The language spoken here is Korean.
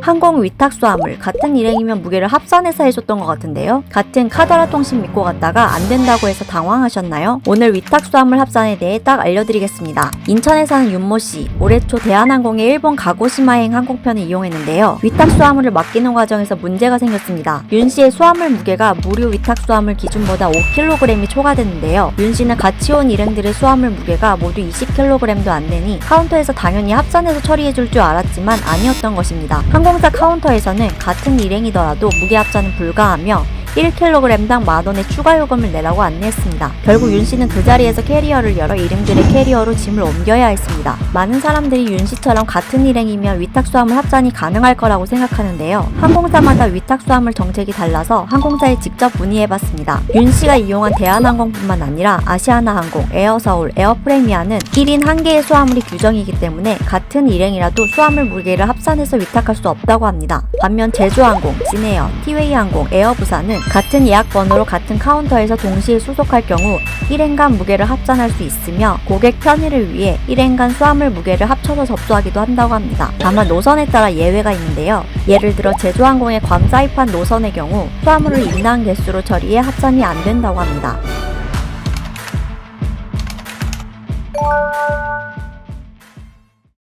항공 위탁 수화물 같은 일행이면 무게를 합산해서 해줬던 것 같은데요. 같은 카더라 통신 믿고 갔다가 안 된다고 해서 당황하셨나요? 오늘 위탁 수화물 합산에 대해 딱 알려드리겠습니다. 인천에 사는 윤모 씨, 올해 초 대한항공의 일본 가고시마행 항공편을 이용했는데요. 위탁 수화물을 맡기는 과정에서 문제가 생겼습니다. 윤 씨의 수화물 무게가 무료 위탁 수화물 기준보다 5kg이 초과됐는데요. 윤 씨는 같이 온 일행들의 수화물 무게가 모두 20kg도 안 되니 카운터에서 당연히 합산해서 처리해줄 줄 알았지만 아니었던 것입니다. 항공 사 카운터에서는 같은 일행이더라도 무게 합산은 불가하며 1kg당 만원의 추가 요금을 내라고 안내했습니다. 결국 윤 씨는 그 자리에서 캐리어를 열어 일행들의 캐리어로 짐을 옮겨야 했습니다. 많은 사람들이 윤 씨처럼 같은 일행이면 위탁 수화물 합산이 가능할 거라고 생각하는데요. 항공사마다 위탁 수화물 정책이 달라서 항공사에 직접 문의해봤습니다. 윤 씨가 이용한 대한항공뿐만 아니라 아시아나항공, 에어서울, 에어프레미아는 1인 1개의 수화물이 규정이기 때문에 같은 일행이라도 수화물 무게를 합산해서 위탁할 수 없다고 합니다. 반면 제주항공, 진에어, 티웨이항공, 에어부산은 같은 예약 번호로 같은 카운터에서 동시에 수속할 경우 1행간 무게를 합산할 수 있으며 고객 편의를 위해 1행간 수화물 무게를 합쳐서 접수하기도 한다고 합니다. 다만 노선에 따라 예외가 있는데요. 예를 들어 제주항공의 괌 사이판 노선의 경우 수화물을 임나한 개수로 처리해 합산이 안 된다고 합니다.